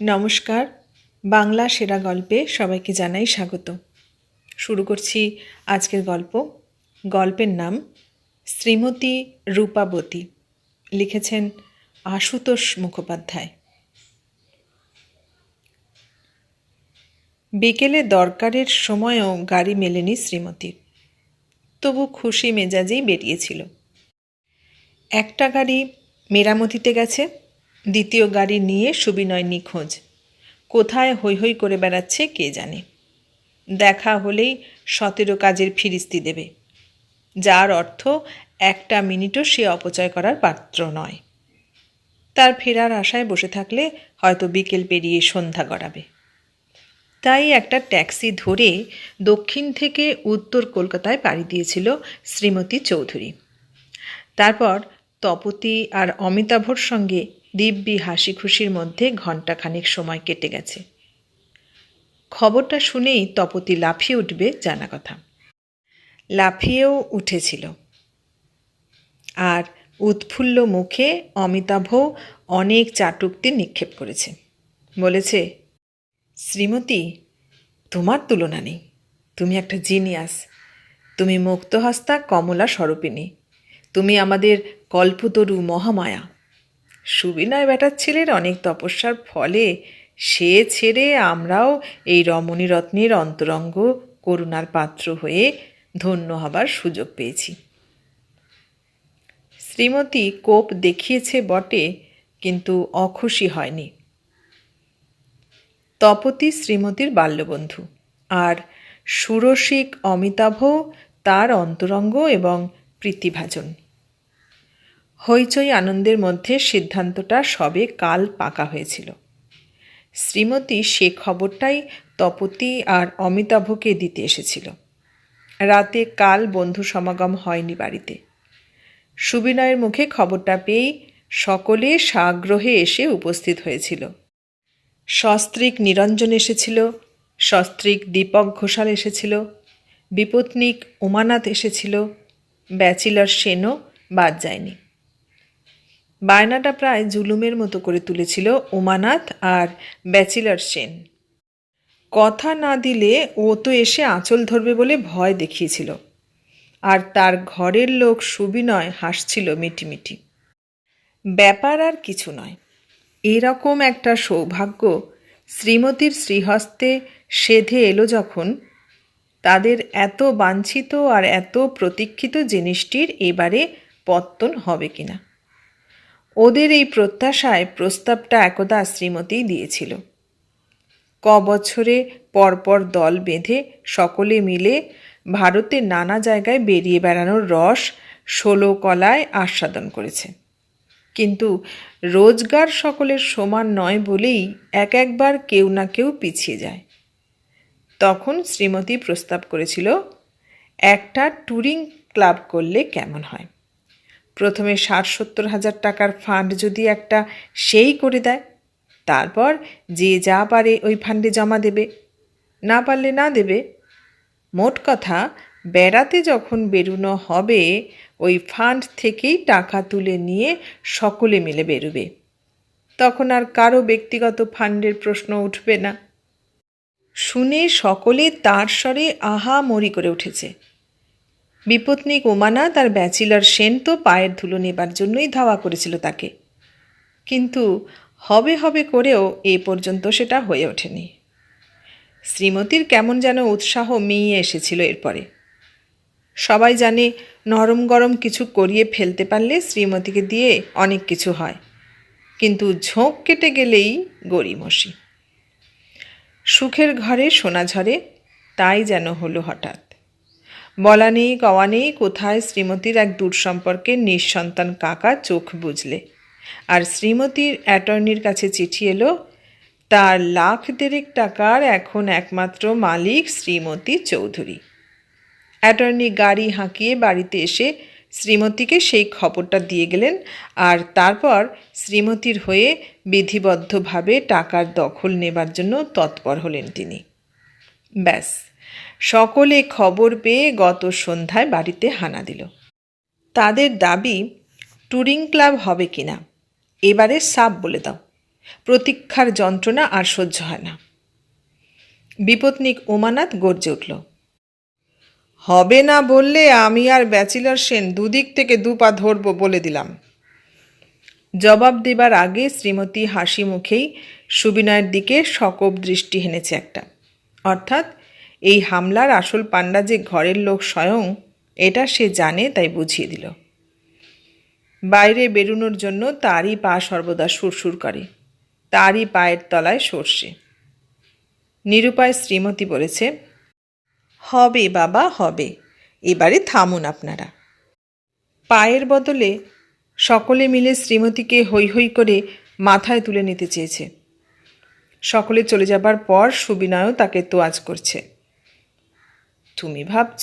নমস্কার, বাংলা সেরা গল্পে সবাইকে জানাই স্বাগত। শুরু করছি আজকের গল্প। গল্পের নাম শ্রীমতী রূপাবতী, লিখেছেন আশুতোষ মুখোপাধ্যায়। বিকেলে দরকারের সময়ও গাড়ি মেলেনি শ্রীমতীর। তবু খুশি মেজাজেই বেরিয়েছিল। একটা গাড়ি মেরামতিতে গেছে। দ্বিতীয় গাড়ি নিয়ে সুবিনয় নিখোঁজ। কোথায় হৈ হৈ করে বেড়াচ্ছে কে জানে? দেখা হলেই সতেরো কাজের ফিরিস্তি দেবে। যার অর্থ একটা মিনিটও সে অপচয় করার পাত্র নয়। তার ফেরার আশায় বসে থাকলে হয়তো বিকেল পেরিয়ে সন্ধ্যা গড়াবে। তাই একটা ট্যাক্সি ধরে দক্ষিণ থেকে উত্তর কলকাতায় পাড়ি দিয়েছিল শ্রীমতী চৌধুরী। তারপর তপতি আর অমিতাভর সঙ্গে দিব্যি হাসি খুশির মধ্যে ঘণ্টাখানেক সময় কেটে গেছে। খবরটা শুনেই তপতি লাফিয়ে উঠবে জানা কথা। লাফিয়েও উঠেছিল। আর উৎফুল্ল মুখে অমিতাভ অনেক চাটুক্তি নিক্ষেপ করেছে। বলেছে, শ্রীমতী, তোমার তুলনা নেই। তুমি একটা জিনিয়াস। তুমি মুক্তহস্তা কমলা স্বরূপিনী তুমি আমাদের কল্পতরু মহামায়া। সুবিনয় ব্যাটার ছেলের অনেক তপস্যার ফলে সে ছেড়ে আমরাও এই রমণী রত্নের অন্তরঙ্গ করুণার পাত্র হয়ে ধন্য হবার সুযোগ পেয়েছি। শ্রীমতী কোপ দেখিয়েছে বটে, কিন্তু অখুশি হয়নি। তপতি শ্রীমতীর বাল্যবন্ধু আর সুরসিক অমিতাভ তার অন্তরঙ্গ এবং প্রীতিভাজন। হইচই আনন্দের মধ্যে সিদ্ধান্তটা সবে কাল পাকা হয়েছিল। শ্রীমতী সে খবরটাই তপতি আর অমিতাভকে দিতে এসেছিল। রাতে কাল বন্ধু সমাগম হয়নি বাড়িতে। সুবিনয়ের মুখে খবরটা পেয়েই সকলে সাগ্রহে এসে উপস্থিত হয়েছিল। সস্ত্রীক নিরঞ্জন এসেছিল, সস্ত্রীক দীপক ঘোষাল এসেছিল, বিপত্নিক উমানাথ এসেছিল, ব্যাচিলার সেনও বাদ যায়নি। বায়নাটা প্রায় জুলুমের মতো করে তুলেছিল উমানাথ আর ব্যাচিলার সেন। কথা না দিলে ও তো এসে আঁচল ধরবে বলে ভয় দেখিয়েছিল। আর তার ঘরের লোক সুবিনয় হাসছিল মিটিমিটি। ব্যাপার আর কিছু নয়। এরকম একটা সৌভাগ্য শ্রীমতীর শ্রীহস্তে সেধে এলো যখন তাদের এত বাঞ্ছিত আর এত প্রতীক্ষিত জিনিসটির এবারে পত্তন হবে কিনা। ওদের এই প্রত্যাশায় প্রস্তাবটা একদা শ্রীমতীই দিয়েছিল। ক বছরে পরপর দল বেঁধে সকলে মিলে ভারতের নানা জায়গায় বেরিয়ে বেড়ানোর রস ষোলো কলায় আস্বাদন করেছে। কিন্তু রোজগার সকলের সমান নয় বলেই এক একবার কেউ না কেউ পিছিয়ে যায়। তখন শ্রীমতী প্রস্তাব করেছিল, একটা ট্যুরিং ক্লাব করলে কেমন হয়? প্রথমে ষাট সত্তর হাজার টাকার ফান্ড যদি একটা সেই করে দেয়, তারপর যে যা পারে ওই ফান্ডে জমা দেবে। না পারলে না দেবে। মোট কথা, বেড়াতে যখন বেরুনো হবে, ওই ফান্ড থেকেই টাকা তুলে নিয়ে সকলে মিলে বেরোবে। তখন আর কারও ব্যক্তিগত ফান্ডের প্রশ্ন উঠবে না। শুনে সকলে তার স্বরে আহা মরি করে উঠেছে। বিপত্নিক ওমানা তার ব্যাচিলার সেন তো পায়ের ধুলো নেবার জন্যই ধাওয়া করেছিল তাকে। কিন্তু হবে হবে করেও এ পর্যন্ত সেটা হয়ে ওঠেনি। শ্রীমতীর কেমন যেন উৎসাহ মিইয়ে এসেছিল এরপরে। সবাই জানে নরম গরম কিছু করিয়ে ফেলতে পারলে শ্রীমতীকে দিয়ে অনেক কিছু হয়। কিন্তু ঝোঁক কেটে গেলেই গড়িমসি সুখের ঘরে সোনা ঝরে, তাই যেন হলো হঠাৎ। বলা নেই কওয়া নেই কোথায় শ্রীমতীর এক দূর সম্পর্কে নিঃসন্তান কাকা চোখ বুঝলে আর শ্রীমতীর অ্যাটর্নির কাছে চিঠি এলো, তার লাখ দেড়েক টাকার এখন একমাত্র মালিক শ্রীমতী চৌধুরী। অ্যাটর্নি গাড়ি হাঁকিয়ে বাড়িতে এসে শ্রীমতীকে সেই খবরটা দিয়ে গেলেন আর তারপর শ্রীমতীর হয়ে বিধিবদ্ধভাবে টাকার দখল নেবার জন্য তৎপর হলেন তিনি। ব্যাস। সকলে খবর পেয়ে গত সন্ধ্যায় বাড়িতে হানা দিল। তাদের দাবি ট্যুরিং ক্লাব হবে কিনা এবারে সাপ বলে দাও। প্রতীক্ষার যন্ত্রণা আর সহ্য হয় না। বিপত্নিক উমানাথ গর্জে উঠল, হবে না বললে আমি আর ব্যাচিলর সেন দুদিক থেকে দু পা ধরব বলে দিলাম। জবাব দেবার আগে শ্রীমতী হাসি মুখেই সুবিনয়ের দিকে সকব দৃষ্টি হেনেছে একটা। অর্থাৎ এই হামলার আসল পাণ্ডা যে ঘরের লোক স্বয়ং, এটা সে জানে তাই বুঝিয়ে দিল। বাইরে বেরোনোর জন্য তারই পা সর্বদা সুরসুর করে, তারই পায়ের তলায় সর্ষে। নিরুপায় শ্রীমতী বলেছে, হবে বাবা, হবে, এবারে থামুন আপনারা। পায়ের বদলে সকলে মিলে শ্রীমতীকে হৈ হৈ করে মাথায় তুলে নিতে চেয়েছে। সকলে চলে যাবার পর সুবিনয়ও তাকে তোয়াজ করছে। তুমি ভাবছ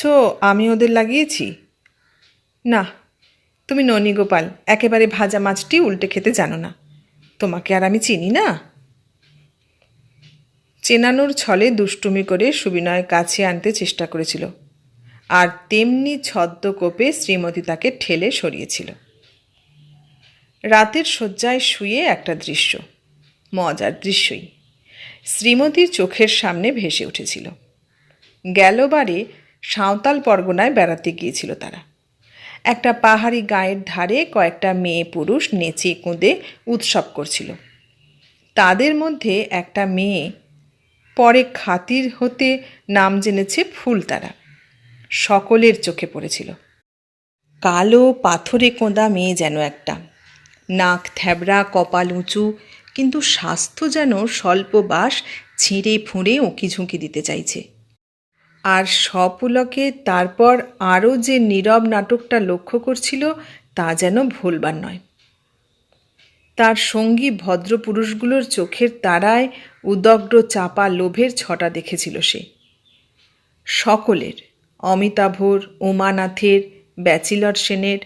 আমি ওদের লাগিয়েছি? না, তুমি ননী গোপাল, একেবারে ভাজা মাছটি উল্টে খেতে জানো না। তোমাকে আর আমি চিনি না? চেনানোর ছলে দুষ্টুমি করে সুবিনয় কাছে আনতে চেষ্টা করেছিল, আর তেমনি ছদ্মকোপে শ্রীমতী তাকে ঠেলে সরিয়েছিল। রাতের শয্যায় শুয়ে একটা দৃশ্য, মজার দৃশ্যই, শ্রীমতীর চোখের সামনে ভেসে উঠেছিল। গেলবারে সাঁওতাল পরগনায় বেড়াতে গিয়েছিল তারা। একটা পাহাড়ি গায়ের ধারে কয়েকটা মেয়ে পুরুষ নেচে কুঁদে উৎসব করছিল। তাদের মধ্যে একটা মেয়ে পরে খাতির হতে নাম জেনেছে ফুলতারা। সকলের চোখে পড়েছিল। কালো পাথরে কোঁদা মেয়ে যেন একটা। নাক থ্যাবড়া, কপাল উঁচু, কিন্তু স্বাস্থ্য যেন স্বল্প বাস ছিঁড়ে ফুঁড়ে উঁকি ঝুঁকি দিতে চাইছে। আর সপুলকে তারপর আরও যে নীরব নাটকটা লক্ষ্য করছিল, তা যেন ভুলবার নয়। তার সঙ্গী ভদ্রপুরুষগুলোর চোখের তারায় উদগ্র চাপা লোভের ছটা দেখেছিল সে। সকলের, অমিতাভর, উমানাথের, ব্যাচিলর সেনের,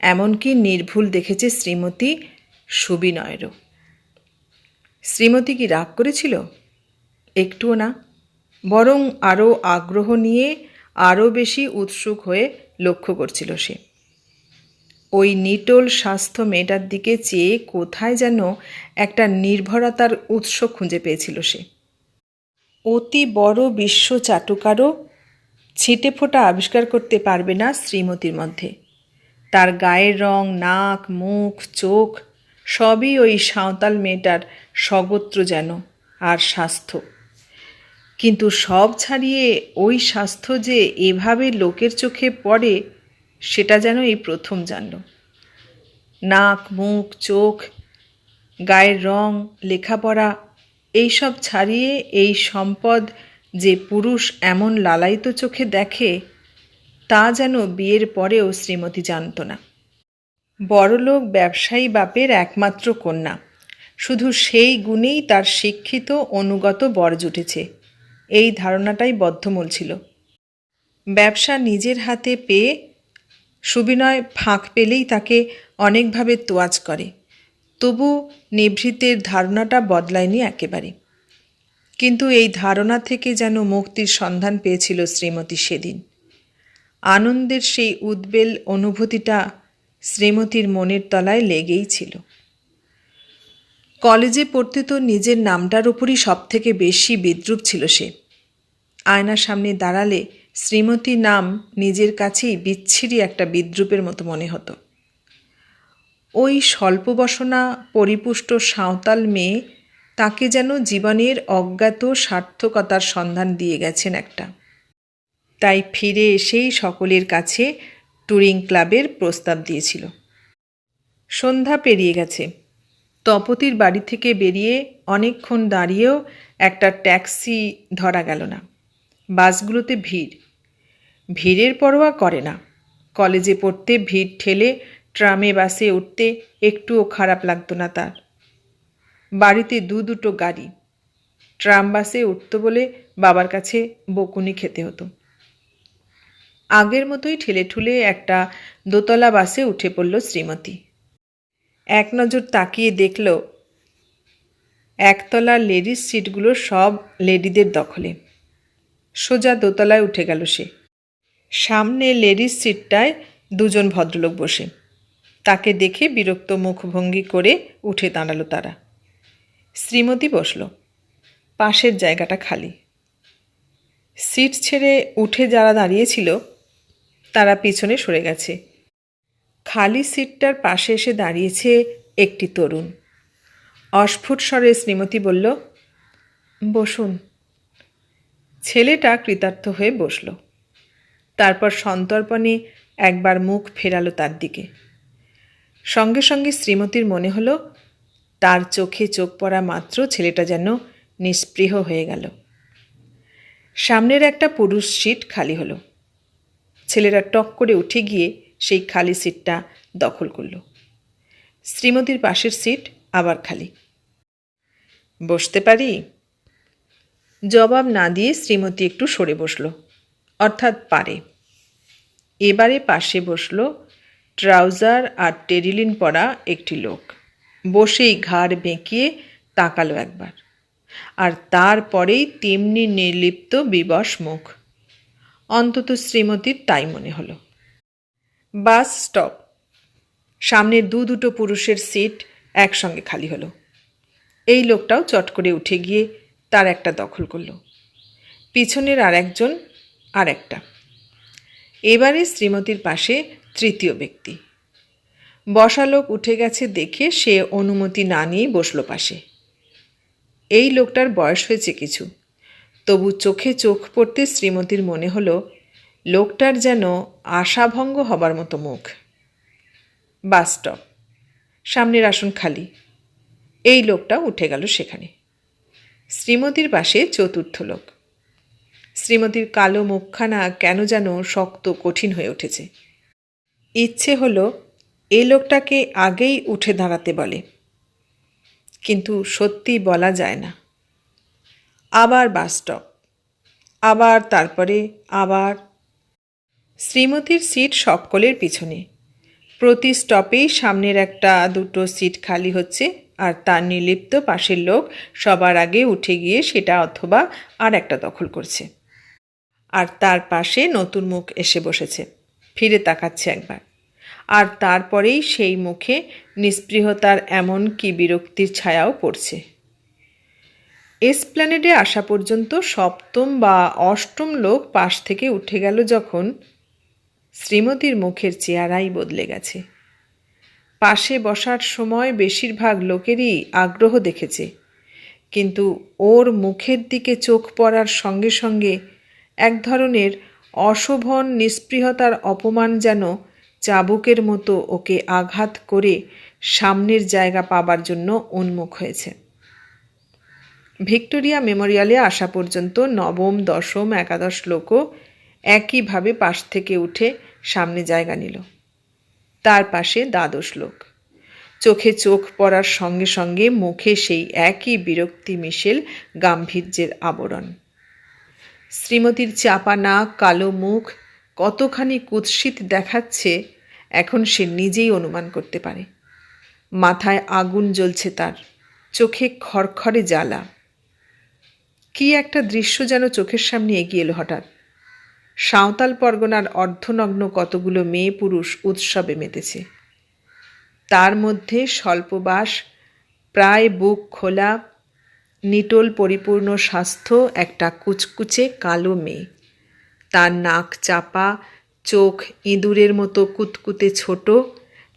এমনকি নির্ভুল দেখেছে শ্রীমতী সুবিনয়েরও। শ্রীমতী কি রাগ করেছিল? একটুও না। বরং আরও আগ্রহ নিয়ে আরও বেশি উৎসুক হয়ে লক্ষ্য করছিল সে। ওই নিটোল স্বাস্থ্য মেয়েটার দিকে চেয়ে কোথায় যেন একটা নির্ভরতার উৎস খুঁজে পেয়েছিল সে। অতি বড় বিশ্ব চাটুকারও ছিটে ফোটা আবিষ্কার করতে পারবে না শ্রীমতীর মধ্যে। তার গায়ের রং, নাক, মুখ, চোখ সবই ওই সাঁওতাল মেয়েটার সগত্র যেন আর স্বাস্থ্য। কিন্তু সব ছাড়িয়ে ওই স্বাস্থ্য যে এভাবে লোকের চোখে পড়ে, সেটা যেন এই প্রথম জানল। নাক, মুখ, চোখ, গায়ের রং, লেখাপড়া, এইসব ছাড়িয়ে এই সম্পদ যে পুরুষ এমন লালায়িত চোখে দেখে, তা যেন বিয়ের পরেও শ্রীমতী জানত না। বড়লোক ব্যবসায়ী বাপের একমাত্র কন্যা। শুধু সেই গুণেই তার শিক্ষিত, অনুগত বর জুটেছে। এই ধারণাটাই বদ্ধমূল ছিল। ব্যবসা নিজের হাতে পেয়ে সুবিনয় ফাঁক পেলেই তাকে অনেকভাবে তোয়াজ করে। তবু নিভৃতের ধারণাটা বদলায়নি একেবারে। কিন্তু এই ধারণা থেকে যেন মুক্তির সন্ধান পেয়েছিল শ্রীমতী সেদিন। আনন্দের সেই উদ্বেল অনুভূতিটা শ্রীমতীর মনের তলায় লেগেই ছিল। কলেজে পড়তে তো নিজের নামটার উপরই সব থেকে বেশি বিদ্রুপ ছিল সে। আয়নার সামনে দাঁড়ালে শ্রীমতী নাম নিজের কাছেই বিচ্ছিরি একটা বিদ্রুপের মতো মনে হতো। ওই স্বল্পবসনা পরিপুষ্ট সাঁওতাল মেয়ে তাকে যেন জীবনের অজ্ঞাত সার্থকতার সন্ধান দিয়ে গেছেন একটা। তাই ফিরে এসেই সকলের কাছে ট্যুরিং ক্লাবের প্রস্তাব দিয়েছিল। সন্ধ্যা পেরিয়ে গেছে। তপতির বাড়ি থেকে বেরিয়ে অনেকক্ষণ দাঁড়িয়েও একটা ট্যাক্সি ধরা গেল না। বাসগুলোতে ভিড়। ভিড়ের পরোয়া করে না। কলেজে পড়তে ভিড় ঠেলে ট্রামে বাসে উঠতে একটুও খারাপ লাগতো না তার। বাড়িতে দু দুটো গাড়ি। ট্রাম বাসে উঠত বলে বাবার কাছে বকুনি খেতে হতো। আগের মতোই ঠেলে ঠুলে একটা দোতলা বাসে উঠে পড়ল শ্রীমতী। এক নজর তাকিয়ে দেখল একতলার লেডিস সিটগুলো সব লেডিদের দখলে। সোজা দোতলায় উঠে গেল সে। সামনে লেডিস সিটটায় দুজন ভদ্রলোক বসে। তাকে দেখে বিরক্ত মুখভঙ্গি করে উঠে দাঁড়াল তারা। শ্রীমতী বসল। পাশের জায়গাটা খালি। সিট ছেড়ে উঠে যারা দাঁড়িয়েছিল, তারা পিছনে সরে গেছে। খালি সিটটার পাশে এসে দাঁড়িয়েছে একটি তরুণ। অস্ফুট স্বরে শ্রীমতী বলল, বসুন। ছেলেটা কৃতার্থ হয়ে বসল। তারপর সন্তর্পণে একবার মুখ ফেরালো তার দিকে। সঙ্গে সঙ্গে শ্রীমতীর মনে হলো, তার চোখে চোখ পড়া মাত্র ছেলেটা যেন নিস্পৃহ হয়ে গেল। সামনের একটা পুরুষ সিট খালি হলো। ছেলেরা টক করে উঠে গিয়ে সেই খালি সিটটা দখল করল। শ্রীমতীর পাশের সিট আবার খালি। বসতে পারি? জবাব না দিয়ে শ্রীমতী একটু সরে বসল। অর্থাৎ পারে। এবারে পাশে বসল ট্রাউজার আর টেরিলিন পরা একটি লোক। বসেই ঘাড় বেঁকিয়ে তাকালো একবার। আর তারপরেই তেমনি নির্লিপ্ত বিবশ মুখ। অন্তত শ্রীমতীর তাই মনে হলো। Bus stop. সামনে দু দুটো পুরুষের সিট একসঙ্গে খালি হলো। এই লোকটাও চট করে উঠে গিয়ে তার একটা দখল করল। পিছনের আর একজন আর একটা এবারে শ্রীমতীর পাশে তৃতীয় ব্যক্তি। বসা লোক উঠে গেছে দেখে সে অনুমতি না নিয়েই বসল পাশে। এই লোকটার বয়স হয়েছে কিছু। তবু চোখে চোখ পড়তে শ্রীমতীর মনে হলো, লোকটার যেন আশাভঙ্গ হবার মতো মুখ। Bus stop. সামনের আসন খালি। এই লোকটা উঠে গেল সেখানে। শ্রীমতীর পাশে চতুর্থ লোক। শ্রীমতীর কালো মুখখানা কেন যেন শক্ত কঠিন হয়ে উঠেছে। ইচ্ছে হলো এ লোকটাকে আগেই উঠে দাঁড়াতে বলে। কিন্তু সত্যি বলা যায় না। আবার বাস স্টপ, আবার তারপরে আবার। শ্রীমতীর সিট সকলের পিছনে। প্রতি স্টপেই সামনের একটা দুটো সিট খালি হচ্ছে। আর তার নিলিপ্ত পাশের লোক সবার আগে উঠে গিয়ে সেটা অথবা আর একটা দখল করছে। আর তার পাশে নতুন মুখ এসে বসেছে, ফিরে তাকাচ্ছে একবার। আর তারপরেই সেই মুখে নিস্পৃহতার এমন কি বিরক্তির ছায়াও পড়ছে। এসপ্ল্যানেডে আসা পর্যন্ত সপ্তম বা অষ্টম লোক পাশ থেকে উঠে গেল যখন শ্রীমতীর মুখের চেহারাই বদলে গেছে। পাশে বসার সময় বেশিরভাগ লোকেরই আগ্রহ দেখেছে। কিন্তু ওর মুখের দিকে চোখ পড়ার সঙ্গে সঙ্গে এক ধরনের অশোভন নিস্পৃহতার অপমান যেন চাবুকের মতো ওকে আঘাত করে সামনের জায়গা পাবার জন্য উন্মুখ হয়েছে। ভিক্টোরিয়া মেমোরিয়ালে আসা পর্যন্ত নবম, দশম, একাদশ লোকও একইভাবে পাশ থেকে উঠে সামনে জায়গা নিল। তার পাশে দ্বাদশ লোক। চোখে চোখ পড়ার সঙ্গে সঙ্গে মুখে সেই একই বিরক্তি মিশেল গাম্ভীর্যের আবরণ। শ্রীমতীর চাপা নাক, কালো মুখ, কতখানি কুৎসিত দেখাচ্ছে, এখন সে নিজেই অনুমান করতে পারে। মাথায় আগুন জ্বলছে তার, চোখে খড়খড়ে জ্বালা। কি একটা দৃশ্য যেন চোখের সামনে এগিয়ে এলো হঠাৎ। সাঁওতাল পরগনার অর্ধনগ্ন কতগুলো মেয়ে পুরুষ উৎসবে মেতেছে। তার মধ্যে স্বল্পবাস, প্রায় বুক খোলা, নিটোল পরিপূর্ণ স্বাস্থ্য, একটা কুচকুচে কালো মেয়ে। তার নাক চাপা, চোখ ইঁদুরের মতো কুতকুতে ছোট।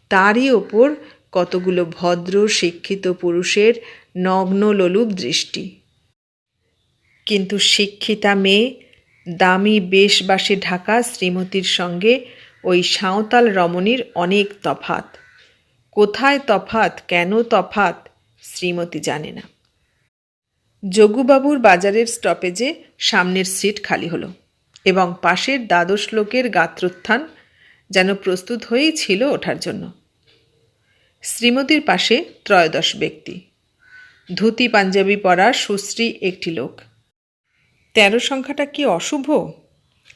তারই ওপর কতগুলো ভদ্র, শিক্ষিত পুরুষের নগ্ন লোলুপ দৃষ্টি। কিন্তু শিক্ষিতা মেয়ে দামি বেশবাসে ঢাকা শ্রীমতীর সঙ্গে ওই সাঁওতাল রমণীর অনেক তফাত কোথায় তফাত কেন তফাত শ্রীমতী জানে না। যোগুবাবুর বাজারের স্টপেজে সামনের সিট খালি হলো এবং পাশের দ্বাদশ লোকের গাত্রোত্থান যেন প্রস্তুত হয়েই ছিল ওঠার জন্য। শ্রীমতীর পাশে ত্রয়োদশ ব্যক্তি। ধুতি পাঞ্জাবি পরা সুশ্রী একটি লোক। তেরো সংখ্যাটা কি অশুভ?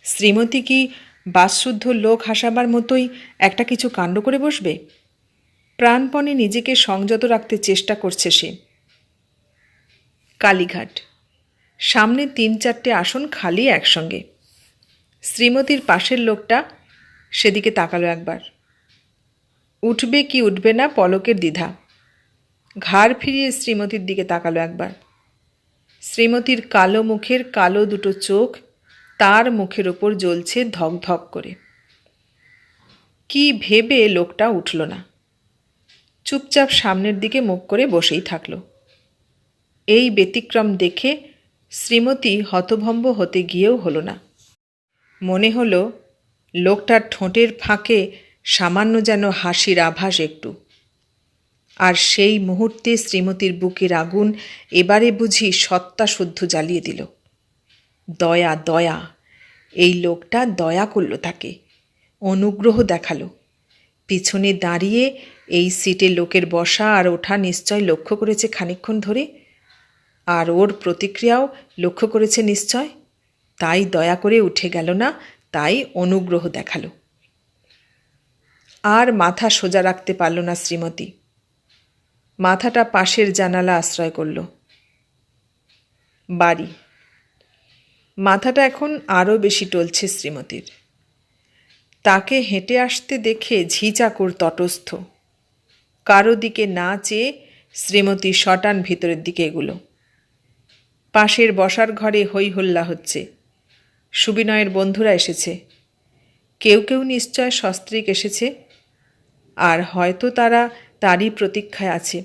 শ্রীমতী কি বাসশুদ্ধ লোক হাসাবার মতোই একটা কিছু কাণ্ড করে বসবে? প্রাণপণে নিজেকে সংযত রাখতে চেষ্টা করছে সে। কালীঘাট। সামনে তিন চারটে আসন খালি একসঙ্গে। শ্রীমতীর পাশের লোকটা সেদিকে তাকালো একবার। উঠবে কি উঠবে না পলকের দ্বিধা। ঘাড় ফিরিয়ে শ্রীমতীর দিকে তাকালো একবার। শ্রীমতীর কালো মুখের কালো দুটো চোখ তার মুখের ওপর জ্বলছে ধক ধক করে। কি ভেবে লোকটা উঠল না। চুপচাপ সামনের দিকে মুখ করে বসেই থাকল। এই ব্যতিক্রম দেখে শ্রীমতী হতভম্ব হতে গিয়েও হলো না। মনে হলো লোকটার ঠোঁটের ফাঁকে সামান্য যেন হাসির আভাস একটু। আর সেই মুহূর্তে শ্রীমতীর বুকের আগুন এবারে বুঝি সত্তা শুদ্ধ জ্বালিয়ে দিল। দয়া দয়া, এই লোকটা দয়া করল তাকে, অনুগ্রহ দেখাল। পিছনে দাঁড়িয়ে এই সিটে লোকের বসা আর ওঠা নিশ্চয় লক্ষ্য করেছে খানিক্ষণ ধরে, আর ওর প্রতিক্রিয়াও লক্ষ্য করেছে নিশ্চয়। তাই দয়া করে উঠে গেল না, তাই অনুগ্রহ দেখাল। আর মাথা সোজা রাখতে পারল না শ্রীমতী। মাথাটা পাশের জানালা আশ্রয় করল। বাড়ি। মাথাটা এখন আরও বেশি টলছে শ্রীমতীর। তাকে হেঁটে আসতে দেখে ঝিচাকুর তটস্থ। কারও দিকে না চেয়ে শ্রীমতী শটান ভিতরের দিকে এগুলো। পাশের বসার ঘরে হই হল্লা হচ্ছে। সুবিনয়ের বন্ধুরা এসেছে। কেউ কেউ নিশ্চয় সস্ত্রীক এসেছে। আর হয়তো তারা তারই প্রতীক্ষায় আছে।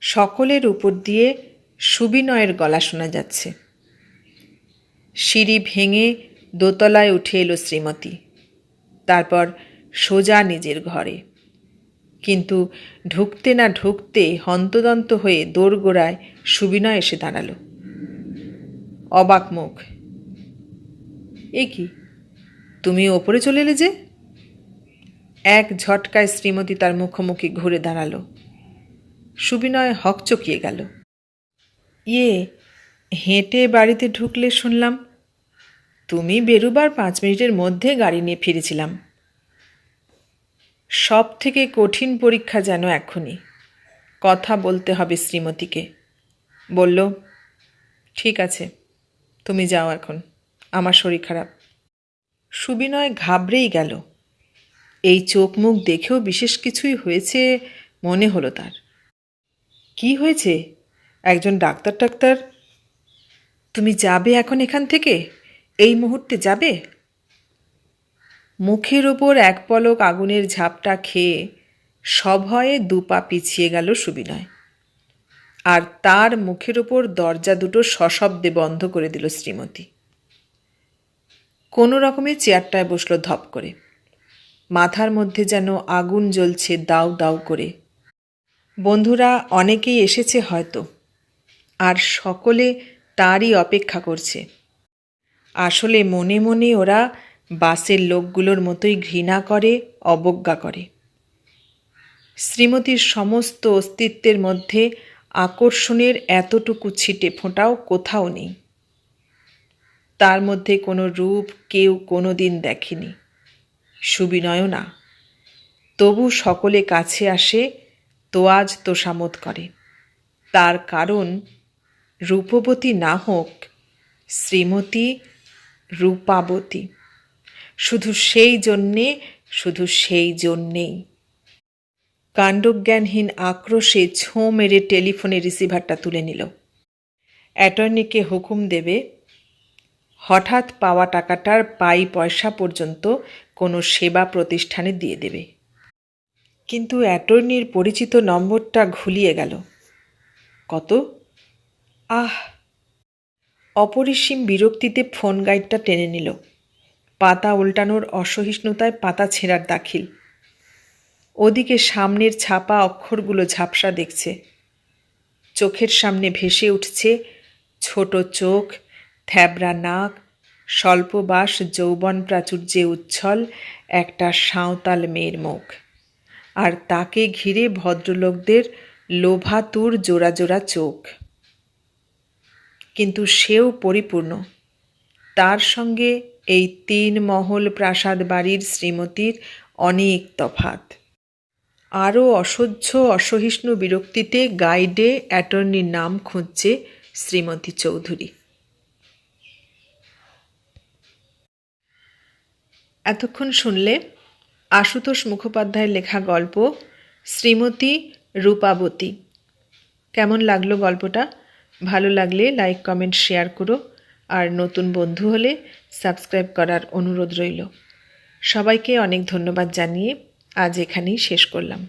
সকলের উপর দিয়ে সুবিনয়ের গলা শোনা যাচ্ছে। সিঁড়ি ভেঙে দোতলায় উঠে এলো শ্রীমতী। তারপর সোজা নিজের ঘরে। কিন্তু ঢুকতে না ঢুকতে হন্তদন্ত হয়ে দোরগোড়ায় সুবিনয় এসে দাঁড়াল। অবাক মুখ। এ কি? তুমি ওপরে চলে এলে যে? এক ঝটকায় শ্রীমতী তার মুখোমুখি ঘুরে দাঁড়াল। সুবিনয় হকচকিয়ে গেল। ইয়ে হেঁটে বাড়িতে ঢুকলে শুনলাম, তুমি বেরুবার পাঁচ মিনিটের মধ্যে গাড়ি নিয়ে ফিরেছিলাম। সব থেকে কঠিন পরীক্ষা যেন এখনই। কথা বলতে হবে শ্রীমতীকে। বলল, ঠিক আছে, তুমি যাও এখন, আমার শরীর খারাপ। সুবিনয় ঘাবড়েই গেল। এই চোখ মুখ দেখেও বিশেষ কিছুই হয়েছে মনে হলো তার। কি হয়েছে? একজন ডাক্তার টাক্তার? তুমি যাবে এখন এখান থেকে? এই মুহূর্তে যাবে? মুখের ওপর এক পলক আগুনের ঝাপটা খেয়ে সভয়ে দুপা পিছিয়ে গেল সুবিনয়। আর তার মুখের ওপর দরজা দুটো সশব্দে বন্ধ করে দিল শ্রীমতী। কোনো রকমের চেয়ারটায় বসল ধপ করে। মাথার মধ্যে যেন আগুন জ্বলছে দাউ দাউ করে। বন্ধুরা, অনেকেই এসেছে হয়তো, আর সকলে তারই অপেক্ষা করছে। আসলে মনে মনে ওরা বাসের লোকগুলোর মতোই ঘৃণা করে, অবজ্ঞা করে। শ্রীমতীর সমস্ত অস্তিত্বের মধ্যে আকর্ষণের এতটুকু ছিটে ফোঁটাও কোথাও নেই। তার মধ্যে কোনো রূপ কেউ কোনো দিন দেখেনি। সুবিনয়ও না। তবু সকলে কাছে আসে তোয়াজ তোষামত করে। তার কারণ, রূপবতী না হোক, শ্রীমতী রূপাবতী। শুধু সেই জন্যে, শুধু সেই জন্যেই। কাণ্ডজ্ঞানহীন আক্রোশে ছোঁ মেরে টেলিফোনে রিসিভারটা তুলে নিল। অ্যাটর্নিকে হুকুম দেবে, হঠাৎ পাওয়া টাকাটার পাই পয়সা পর্যন্ত কোনো সেবা প্রতিষ্ঠানে দিয়ে দেবে। কিন্তু অ্যাটর্নির পরিচিত নম্বরটা ঘুলিয়ে গেল। কত? আহ! অপরিসীম বিরক্তিতে ফোন গাইডটা টেনে নিল। পাতা উল্টানোর অসহিষ্ণুতায় পাতা ছেঁড়ার দাখিল। ওদিকে সামনের ছাপা অক্ষরগুলো ঝাপসা দেখছে। চোখের সামনে ভেসে উঠছে ছোট চোখ থ্যাবরা নাক স্বল্পবাস যৌবন প্রাচুর্যে উচ্ছল একটা সাঁওতাল মেয়ের মুখ। আর তাকে ঘিরে ভদ্রলোকদের লোভাতুর জোড়া জোড়া চোখ। কিন্তু সেও পরিপূর্ণ। তার সঙ্গে এই তিন মহল প্রাসাদ বাড়ির শ্রীমতীর অনেক তফাত। আরও অসহ্য, অসহিষ্ণু বিরক্তিতে গাইডে অ্যাটর্নির নাম খুঁজছে শ্রীমতী চৌধুরী। এতক্ষণ শুনলে আশুতোষ মুখোপাধ্যায়ের লেখা গল্প শ্রীমতী রূপাবতী। কেমন লাগল গল্পটা? ভালো লাগলে লাইক, কমেন্ট, শেয়ার করো। আর নতুন বন্ধু হলে সাবস্ক্রাইব করার অনুরোধ রইল। সবাইকে অনেক ধন্যবাদ জানিয়ে আজ এখানেই শেষ করলাম।